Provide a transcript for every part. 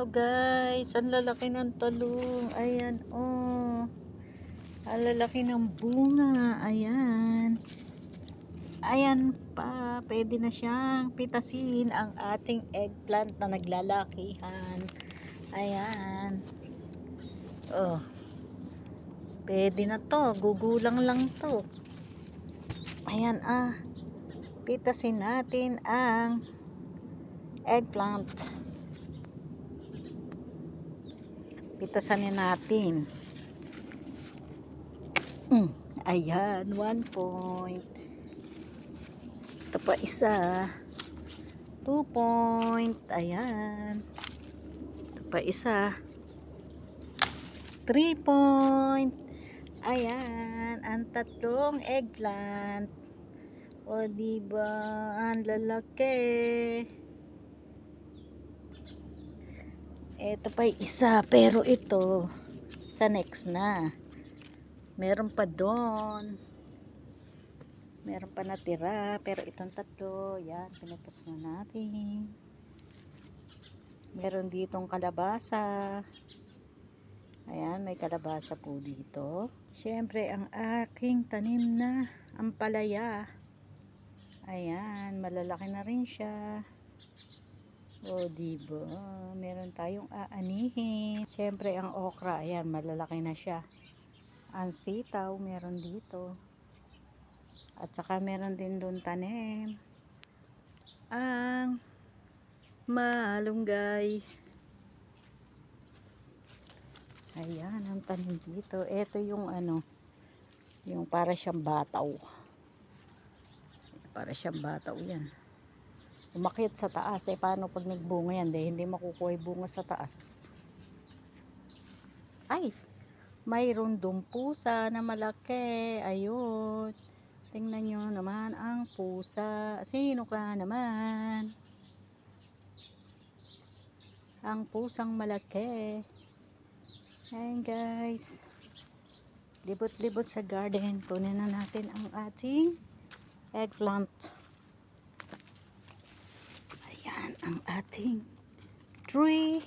Wow guys, ang lalaki ng talong. Ayan oh. Ang lalaki ng bunga. Ayan. Ayan pa, pwede na siyang pitasin ang ating eggplant na naglalakihan. Ayan. Oh. Pwede na to, gugulang lang to. Ayan ah. Pitasin natin ang eggplant. Pitasanin natin. Mm, ayan, one point. Ito pa isa. Two point. Ayan. Ito pa isa. Three point. Ayan. Ang tatlong eggplant. O, diba? Ang lalaki. Ito pa isa. Pero ito, sa next na. Meron pa doon. Meron pa natira. Pero itong tatlo, yan, pinatas na natin. Meron ditong kalabasa. Ayan, may kalabasa po dito. Siyempre, ang aking tanim na ampalaya. Ayan, malalaki na rin siya. O, diba? Meron tayong aanihin. Siyempre, ang okra, ayan, malalaki na siya. Ang sitaw, meron dito. At saka meron din doon tanim. Ang malunggay. Ayan, ang tanim dito. Ito yung ano, yung para siyang bataw. Para siyang bataw yan. Umakyat sa taas. Eh, paano pag nagbunga yan? Dahil hindi makukuha yung bunga sa taas. Ay! Mayroon dong pusa na malaki. Ayun. Tingnan nyo naman ang pusa. Sino ka naman? Ang pusang malaki. Ayan guys. Libot-libot sa garden. Kunin na natin ang ating eggplant. Ayan ang ating tree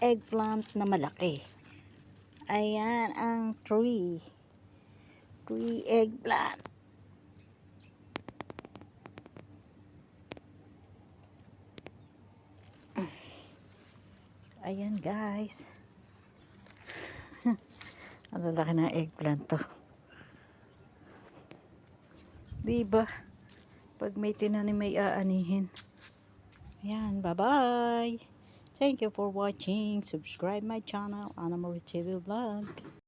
eggplant na malaki. Ayan ang tree. Tree eggplant. Ayan guys. ang lalaki ng eggplant to. Diba? Pag may tinanim may aanihin. Ayan, bye-bye. Thank you for watching. Subscribe my channel, Anna Marie TV Vlog.